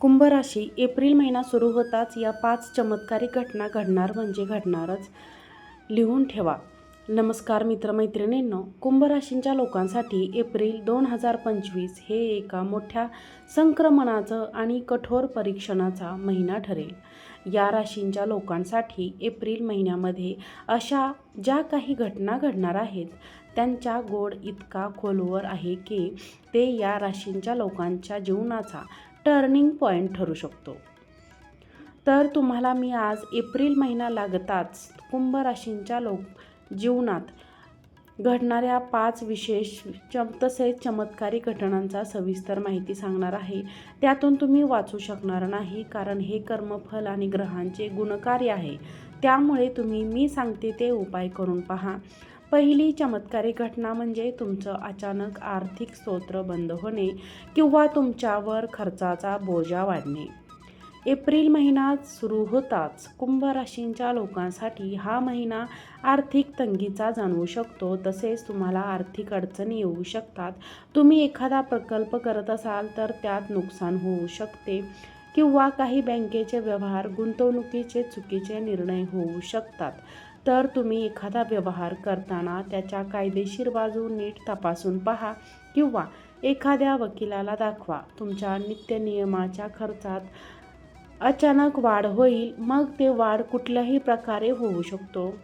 कुंभ राशी एप्रिल महिना सुरू होताच या पाच चमत्कारिक घटना घडणार म्हणजे घडणारच. लिहून ठेवा. नमस्कार मित्रमैत्रिणींनो कुंभ राशींच्या लोकांसाठी एप्रिल दोन हजार पंचवीस हे एका मोठ्या संक्रमणाचं आणि कठोर परीक्षणाचा महिना ठरेल. या राशींच्या लोकांसाठी एप्रिल महिन्यामध्ये अशा ज्या काही घटना घडणार आहेत त्यांच्या गोड इतका खोलवर आहे की ते या राशींच्या लोकांच्या जीवनाचा टर्निंग पॉईंट ठरू शकतो. तर तुम्हाला मी आज एप्रिल महिना लागताच कुंभ राशींच्या लोक जीवनात घडणाऱ्या पाच विशेष चम तसेच चमत्कारी घटनांचा सविस्तर माहिती सांगणार आहे. त्यातून तुम्ही वाचू शकणार नाही कारण हे कर्मफल आणि ग्रहांचे गुणकार्य आहे. त्यामुळे तुम्ही मी सांगते ते उपाय करून पहा. पहिली चमत्कारी घटना म्हणजे तुमचं अचानक आर्थिक स्तोत्र बंद होणे किंवा तुमच्यावर खर्चाचा बोजा वाढणे. एप्रिल महिना सुरू होताच कुंभ राशींच्या लोकांसाठी हा महिना आर्थिक तंगीचा जाणवू शकतो. तसेच तुम्हाला आर्थिक अडचणी येऊ शकतात. तुम्ही एखादा प्रकल्प करत असाल तर त्यात नुकसान होऊ शकते किंवा काही बँकेचे व्यवहार गुंतवणुकीचे चुकीचे निर्णय होऊ शकतात. तर तुम्ही एखादा व्यवहार करताना त्याच्या कायदेशीर बाजू नीट तपासून पहा किंवा एखाद्या वकिलाला दाखवा. तुमच्या नित्यनियमाच्या खर्चात अचानक वाढ होईल मग ते वाढ कुठल्याही प्रकारे होऊ शकतो.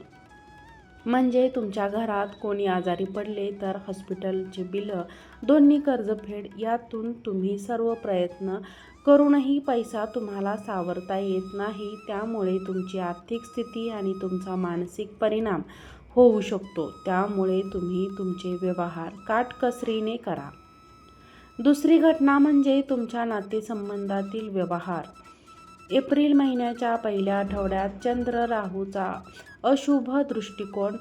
म्हणजे तुमच्या घरात कोणी आजारी पडले तर हॉस्पिटलचे बिलं दोन्ही कर्जफेड यातून तुम्ही सर्व प्रयत्न करूनही पैसा तुम्हाला सावरता येत नाही त्यामुळे तुमची आर्थिक स्थिती आणि तुमचा मानसिक परिणाम होऊ शकतो. त्यामुळे तुम्ही तुमचे व्यवहार काटकसरीने करा. दुसरी घटना म्हणजे तुमच्या नातेसंबंधातील व्यवहार. एप्रिल महिन्याच्या पहिल्या आठवड्यात चंद्र राहूचा अशुभ दृष्टिकोन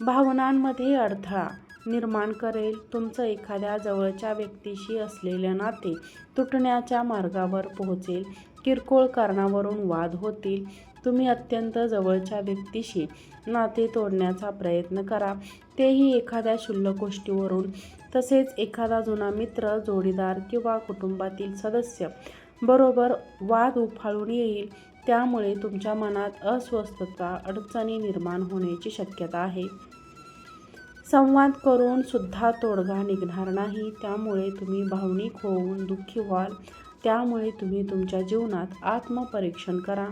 भावनांमध्ये अडथळा. निर्माण करेल तुमचं एखाद्या जवळच्या व्यक्तीशी असलेले नाते तुटण्याच्या मार्गावर पोहोचेल. किरकोळ कारणावरून वाद होतील. तुम्ही अत्यंत जवळच्या व्यक्तीशी नाते तोडण्याचा प्रयत्न करा. तेही एखाद्या क्षुल्लक गोष्टीवरून. तसेच एखादा जुना मित्र जोडीदार किंवा कुटुंबातील सदस्य बरोबर वाद उफाळून येईल. त्यामुळे तुमच्या मनात अस्वस्थता अडचणी निर्माण होण्याची शक्यता आहे. संवाद करून सुद्धा तोडगा निघणार नाही. त्यामुळे तुम्ही भावनिक होऊन दुःखी व्हाल. त्यामुळे तुम्ही तुमच्या जीवनात आत्मपरीक्षण करा.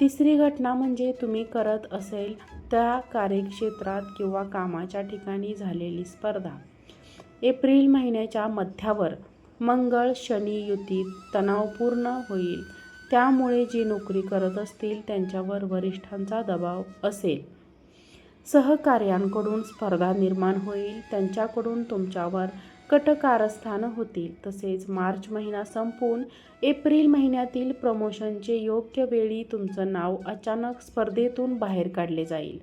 तिसरी घटना म्हणजे तुम्ही करत असेल त्या कार्यक्षेत्रात किंवा कामाच्या ठिकाणी झालेली स्पर्धा. एप्रिल महिन्याच्या मध्यावर मंगळ शनी युतीत तणावपूर्ण होईल. त्यामुळे जी नोकरी करत असतील त्यांच्यावर वरिष्ठांचा दबाव असेल. सहकार्यांकडून स्पर्धा निर्माण होईल त्यांच्याकडून तुमच्यावर कटकारस्थानं होतील. तसेच मार्च महिना संपून एप्रिल महिन्यातील प्रमोशनचे योग्य वेळी तुमचं नाव अचानक स्पर्धेतून बाहेर काढले जाईल.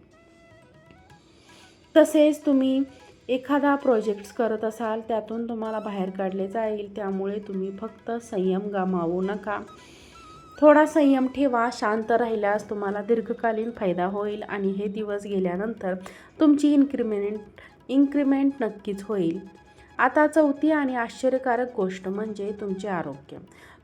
तसेच तुम्ही एखादा प्रोजेक्ट्स करत असाल त्यातून तुम्हाला बाहेर काढले जाईल. त्यामुळे तुम्ही फक्त संयम गमावू नका. थोडा संयम ठेवा शांत राहिल्यास तुम्हाला दीर्घकालीन फायदा होईल आणि हे दिवस गेल्यानंतर तुमची इन्क्रिमेंट इन्क्रिमेंट नक्कीच होईल. आता चौथी आणि आश्चर्यकारक गोष्ट म्हणजे तुमचे आरोग्य.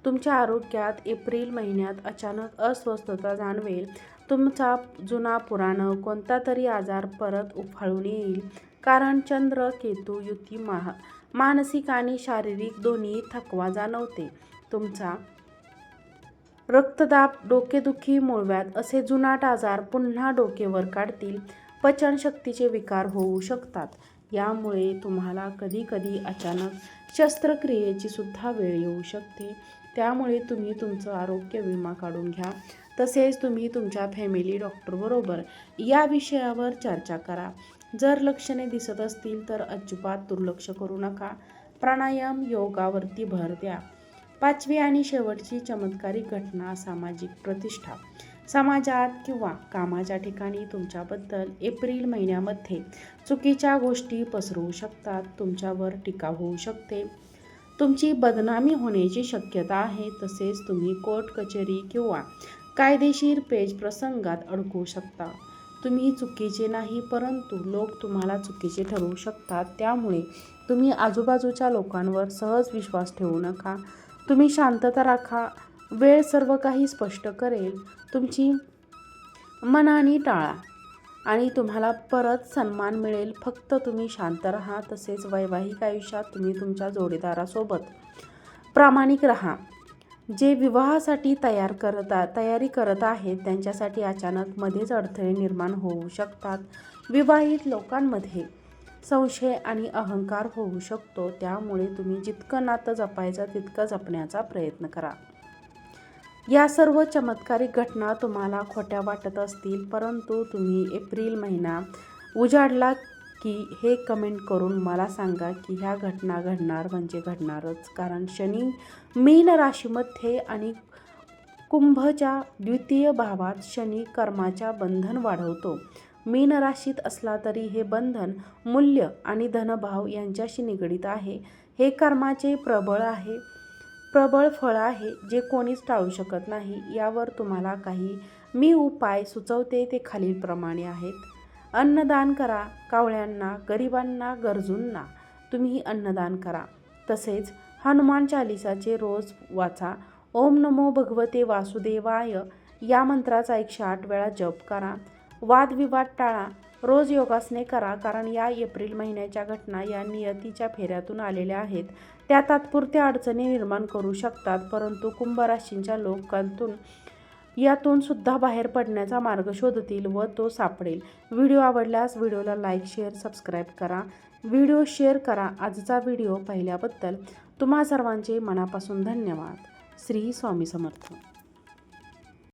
तुमच्या आरोग्यात एप्रिल महिन्यात अचानक अस्वस्थता जाणवेल. तुमचा जुना पुराण कोणता तरी आजार परत उफाळून येईल. कारण चंद्र केतू युती माह मानसिक आणि शारीरिक दोन्ही थकवा जाणवते. तुमचा रक्तदाब डोकेदुखी मूळव्याध असे जुनाट आजार पुन्हा डोकेवर काढतील. पचनशक्तीचे विकार होऊ शकतात. यामुळे तुम्हाला कधीकधी अचानक शस्त्रक्रियेची सुद्धा वेळ येऊ शकते. त्यामुळे तुम्ही तुमचं आरोग्य विमा काढून घ्या. तसेच तुम्ही तुमच्या फॅमिली डॉक्टरबरोबर या विषयावर चर्चा करा. जर लक्षणे दिसत असतील तर अजिबात दुर्लक्ष करू नका. प्राणायाम योगावरती भर द्या. पाचवी आणि शेवटची चमत्कारी घटना सामाजिक प्रतिष्ठा. समाजात किंवा कामाच्या ठिकाणी तुमच्याबद्दल एप्रिल महिन्यामध्ये चुकीच्या गोष्टी पसरवू शकतात तुमच्यावर टीका होऊ शकते. तुमची बदनामी होण्याची शक्यता आहे तसेच तुम्ही कोर्ट कचेरी किंवा कायदेशीर पेज प्रसंगात अडकू शकता. तुम्ही चुकीचे नाही परंतु लोक तुम्हाला चुकीचे ठरवू शकतात. त्यामुळे तुम्ही आजूबाजूच्या लोकांवर सहज विश्वास ठेवू नका. तुम्ही शांतता राखा. वेळ सर्व काही स्पष्ट करेल. तुमची मनाने टाळा. आणि तुम्हाला परत सन्मान मिळेल. फक्त तुम्ही शांत राहा. तसेच वैवाहिक आयुष्यात तुम्ही तुमच्या जोडीदारासोबत प्रामाणिक राहा. जे विवाहासाठी तयार करत तयारी करत आहेत त्यांच्यासाठी अचानक मध्येच अडथळे निर्माण होऊ शकतात. विवाहित लोकांमध्ये संशय आणि अहंकार होऊ शकतो. त्यामुळे तुम्ही जितकं नातं जपायचं तितकं जपण्याचा प्रयत्न करा. या सर्व चमत्कारिक घटना तुम्हाला खोट्या वाटत असतील परंतु तुम्ही एप्रिल महिना उजाडला की हे कमेंट करून मला सांगा की ह्या घटना घडणार म्हणजे घडणारच. कारण शनी मीन राशीमध्ये आणि कुंभच्या द्वितीय भावात शनी कर्माच्या बंधन वाढवतो. मीन राशीत असला तरी हे बंधन मूल्य आणि धनभाव यांच्याशी निगडीत आहे. हे कर्माचे प्रबळ आहे. प्रबळ फळ आहे जे कोणीच टाळू शकत नाही. यावर तुम्हाला काही मी उपाय सुचवते ते खालीलप्रमाणे आहेत. अन्नदान करा कावळ्यांना गरिबांना गरजूंना. तुम्ही अन्नदान करा. तसेच हनुमान चालिसाचे रोज वाचा. ओम नमो भगवते वासुदेवाय. या मंत्राचा एकशे आठ वेळा जप करा. वादविवाद टाळा. रोज योगासने करा कारण या एप्रिल महिन्याच्या घटना या नियतीच्या फेऱ्यातून आलेल्या आहेत. त्या तात्पुरत्या अडचणी निर्माण करू शकतात परंतु कुंभ राशींच्या लोकांतून यातून सुद्धा बाहेर पडण्याचा मार्ग शोधतील व तो सापडेल. व्हिडिओ आवडल्यास व्हिडिओला लाईक शेअर सबस्क्राईब करा. व्हिडिओ शेअर करा. आजचा व्हिडिओ पाहिल्याबद्दल तुम्हा सर्वांचे मनापासून धन्यवाद. श्री स्वामी समर्थ.